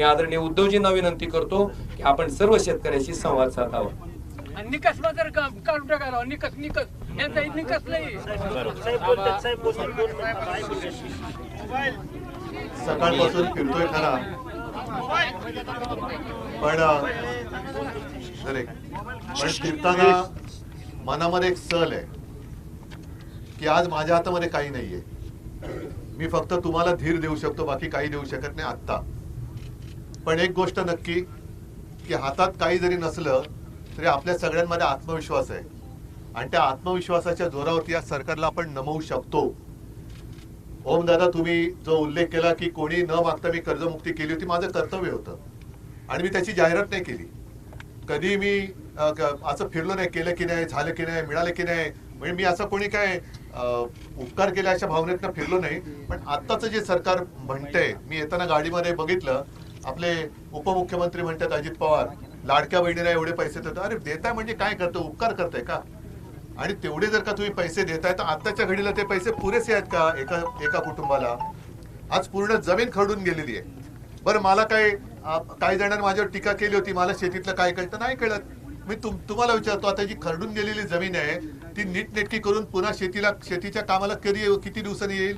मी आदरणीय उद्धवजींना विनंती करतो की आपण सर्व शेतकऱ्याशी संवाद साधावा. निकष मात्र काढून टाकायला निकष यांचा निकष नाही. सकाळपासून फिरतोय खरा. पण अ, जरा एक. पण फिरताना मनामध्ये एक सल आहे की आज माझ्या हातामध्ये काही नाहीये. मी फक्त तुम्हाला धीर देऊ शकतो बाकी काही देऊ शकत नाही आत्ता. पण एक गोष्ट नक्की की हातात काही जरी नसलं तरी आपल्या सगळ्यांमध्ये आत्मविश्वास आहे. आणि त्या आत्मविश्वासाच्या जोरावरती या सरकारला आपण नमवू शकतो. ओम दादा तुम्ही जो उल्लेख केला की कोणी न मागता मी कर्जमुक्ती केली होती माझं कर्तव्य होतं. आणि मी त्याची जाहिरात नाही केली. कधी मी असं फिरलो नाही केलं की नाही झालं की नाही मिळालं की नाही म्हणजे मी असं कोणी काय उपकार केल्या अशा भावनेतनं फिरलो नाही. पण आत्ताचं जे सरकार म्हणतंय मी येताना गाडीमध्ये बघितलं आपले उपमुख्यमंत्री म्हणतात अजित पवार लाडक्या बहिणीला एवढे पैसे देतो अरे देताय म्हणजे काय करतो? उपकार करताय का? आणि तेवढे जर का तुम्ही पैसे देताय तर आत्ताच्या घडीला ते पैसे पुरेसे आहेत का एका एका कुटुंबाला? आज पूर्ण जमीन खरडून गेलेली आहे. बरं मला काय काही जणांनी माझ्यावर टीका केली होती मला शेतीतलं काय कळतं? नाही कळत. मी तुम तुम्हाला विचारतो आता जी खरडून गेलेली जमीन आहे ती नीटनेटकी करून पुन्हा शेतीला शेतीच्या कामाला कधी किती दिवसांनी येईल?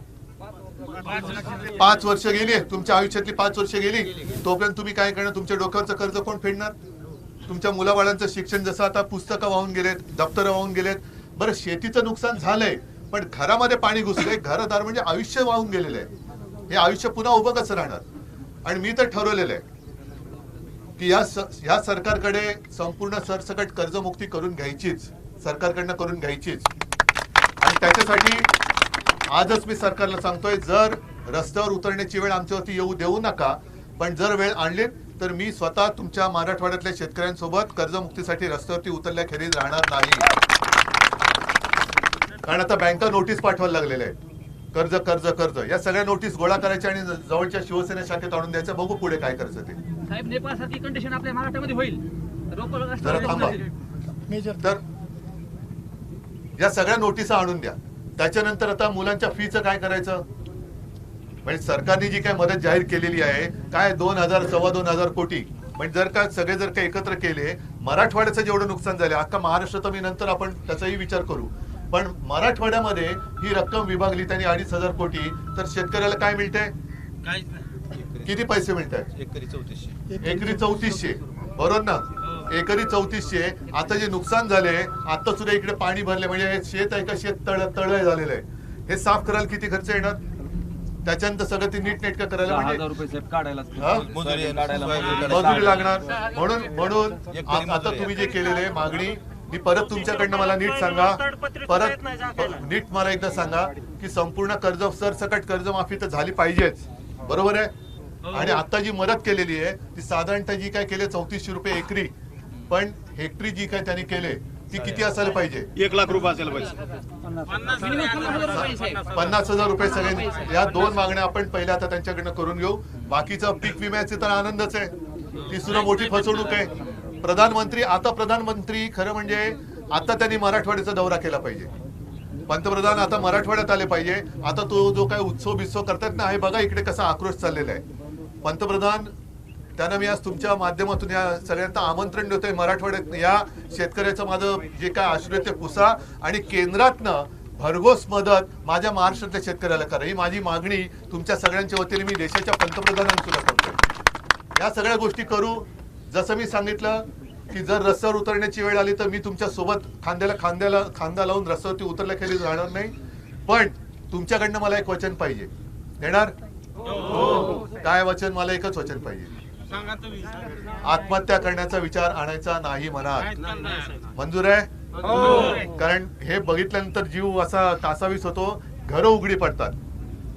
पाच वर्ष गेली तुमच्या आयुष्यातली पाच वर्ष गेली तोपर्यंत तुम्ही काय करणार? तुमच्या डोक्यावरचं कर्ज कोण फेडणार? तुमच्या मुलाबाळांचं शिक्षण जसं आता पुस्तकं वाहून गेलेत दप्तरं वाहून गेलेत. बरं शेतीचं नुकसान झालंय पण घरामध्ये पाणी घुसलंय घरदार म्हणजे आयुष्य वाहून गेलेलं आहे. हे आयुष्य पुन्हा उभं कसं राहणार? आणि मी तर ठरवलेलं आहे की या या सरकारकडे संपूर्ण सरसकट कर्जमुक्ती करून घ्यायचीच सरकारकडनं करून घ्यायचीच. आणि त्याच्यासाठी आजच मी सरकारला सांगतोय जर रस्त्यावर उतरण्याची वेळ आमच्यावरती येऊ देऊ नका पण जर वेळ आणली तर मी स्वतः तुमच्या मराठवाड्यातल्या शेतकऱ्यांसोबत कर्जमुक्तीसाठी रस्त्यावरती उतरल्याखेरीज राहणार नाही. कारण आता बँका नोटीस पाठवायला लागलेल्या आहेत. कर्ज कर्ज कर्ज. या सगळ्या नोटीस गोळा करायच्या आणि जवळच्या शिवसेना शाखेत आणून द्यायचं बघू पुढे काय करायचं ते. साहेब कंडिशन आपल्या महाराष्ट्रामध्ये होईल. तर या सगळ्या नोटिसा आणून द्या. त्याच्यानंतर आता मुलांच्या फीचं काय करायचं? म्हणजे सरकारने जी काय मदत जाहीर केलेली आहे काय दोन हजार सव्वा दोन हजार कोटी? म्हणजे जर का सगळे जर का एकत्र केले मराठवाड्याचं जेवढं नुकसान झालं अख्खा महाराष्ट्र तर मी नंतर आपण त्याचाही विचार करू. पण मराठवाड्यामध्ये ही रक्कम विभागली त्यांनी अडीच हजार कोटी तर शेतकऱ्याला काय मिळते किती पैसे मिळत आहेत एकरी चौतीसशे. एकरी चौतीसशे. बरोबर ना? एकरी चौतीसशे. आता जे नुकसान झाले आता सुद्धा इकडे पाणी भरले म्हणजे हे शेत आहे का? शेत तळ तळ झालेलं आहे. हे साफ करायला किती खर्च येणार? त्याच्यानंतर सगळं ते नीट नेटकं करायला म्हणजे हा? मजुरी लागणार. म्हणून म्हणून एक आ- तरी आता तुम्ही जे केलेले आहे मागणी मी परत तुमच्याकडनं मला नीट सांगा. परत नीट मला एकदा सांगा की संपूर्ण कर्ज सरसकट कर्जमाफी तर झाली पाहिजेच. बरोबर आहे? आणि आता जी मदत केलेली आहे ती साधारणतः जी काय केली चौतीसशे रुपये एकरी. पण हेक्टरी जी काय त्यांनी केले ती किती असायला पाहिजे? एक लाख रुपये असेल पाहिजे. पन्नास हजार रुपये सगळे. या दोन मागण्या आपण पहिल्या आता त्यांच्याकडनं करून घेऊ. बाकीचं पीक विम्याचे तर आनंदच आहे. ती सुद्धा मोठी फसवणूक आहे. प्रधानमंत्री आता प्रधानमंत्री खरं म्हणजे आता त्यांनी मराठवाड्याचा दौरा केला पाहिजे. पंतप्रधान आता मराठवाड्यात आले पाहिजे. आता तो जो काय उत्सव बित्सव करतात ना हे बघा इकडे कसा आक्रोश चाललेला आहे. पंतप्रधान त्यांना मी आज तुमच्या माध्यमातून या सगळ्यांना आमंत्रण देतोय. मराठवाड्यात या शेतकऱ्याचं माझं जे काय आश्रय ते पुसा आणि केंद्रातनं भरघोस मदत माझ्या महाराष्ट्रातल्या शेतकऱ्याला करा. ही माझी मागणी तुमच्या सगळ्यांच्या वतीने मी देशाच्या पंतप्रधानांना सुद्धा करतोय. या सगळ्या गोष्टी करू. जसं मी सांगितलं की जर रस्त्यावर उतरण्याची वेळ आली तर मी तुमच्यासोबत खांद्याला खांद्याला खांदा लावून रस्त्यावरती उतरल्याखेरी राहणार नाही. पण तुमच्याकडनं मला एक वचन पाहिजे. देणार? काय वचन? मला एकच वचन पाहिजे. आत्महत्या करण्याचा विचार आणायचा नाही मनात. मंजूर आहे? कारण हे बघितल्यानंतर जीव असा कासावीस होतो घरं उघडी पडतात.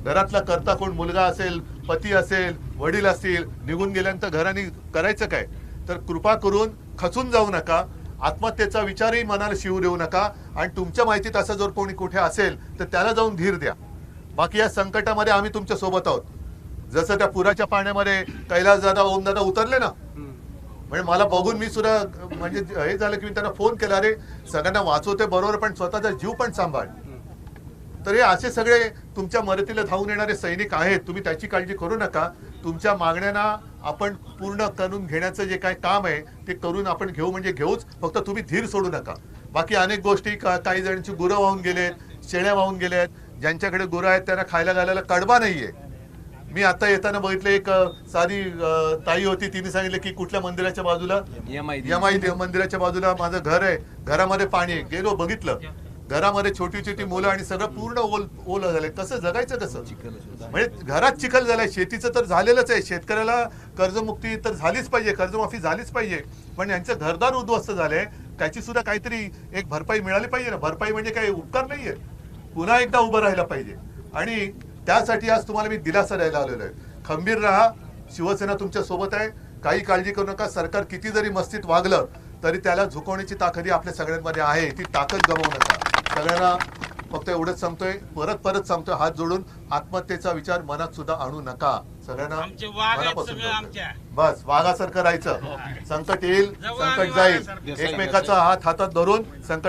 घरातला करता कोण मुलगा असेल पती असेल वडील असतील निघून गेल्यानंतर घराने करायचं काय? तर कृपा करून खचून जाऊ नका. आत्महत्येचा विचारही मनाला शिवू देऊ नका. आणि तुमच्या माहितीत असं जर कोणी कुठे असेल तर त्याला जाऊन धीर द्या. बाकी या संकटामध्ये आम्ही तुमच्यासोबत आहोत. जसं त्या पुराच्या पाण्यामध्ये कैलास दादा ओम दादा उतरले ना म्हणजे मला बघून मी सुद्धा म्हणजे हे झालं की मी त्यांना फोन केला अरे सगळ्यांना वाचवते बरोबर पण स्वतःचा जीव पण सांभाळ. तर हे असे सगळे तुमच्या मदतीला धावून येणारे सैनिक आहेत तुम्ही त्याची काळजी करू नका. तुमच्या मागण्यांना आपण पूर्ण करून घेण्याचं जे काय काम आहे ते करून आपण घेऊ म्हणजे घेऊच. फक्त तुम्ही धीर सोडू नका. बाकी अनेक गोष्टी का- काही जणांची गुरं वाहून गेलेत शेळ्या वाहून गेल्यात ज्यांच्याकडे गुरं आहेत त्यांना खायला घालायला कडबा नाहीये. मी आता येताना बघितलं एक साधी ताई होती तिने सांगितलं की कुठल्या मंदिराच्या बाजूला? यमाई देव मंदिराच्या बाजूला माझं घर आहे. घरामध्ये पाणी आहे. गेलो बघितलं. घरामध्ये छोटी छोटी मुलं आणि सगळं पूर्ण ओल ओलं झालंय. कसं जगायचं कसं? म्हणजे घरात चिखल झालाय. शेतीचं तर झालेलंच आहे. शेतकऱ्याला कर्जमुक्ती तर झालीच पाहिजे. कर्जमाफी झालीच पाहिजे. पण यांचं घरदार उद्ध्वस्त झालंय. त्याची सुद्धा काहीतरी एक भरपाई मिळाली पाहिजे ना. भरपाई म्हणजे काही उपकार नाहीये. पुन्हा एकदा उभं राहायला पाहिजे. आणि त्यासाठी आज तुम्हाला मी दिलासा द्यायला आलेलो आहे. खंबीर राहा शिवसेना तुमच्यासोबत आहे. काही काळजी करू नका. सरकार किती जरी मस्तीत वागलं तरी त्याला झुकवण्याची ताकदी आपल्या सगळ्यांमध्ये आहे. ती ताकद गमावू नका. सगळ्यांना फक्त एवढंच सांगतोय. परत परत सांगतोय हात जोडून. आत्महत्येचा विचार मनात सुद्धा आणू नका. सगळ्यांना मनापासून. बस वाघासारखं राहायचं. संकट येईल संकट जाईल. एकमेकाचा हात हातात धरून संकट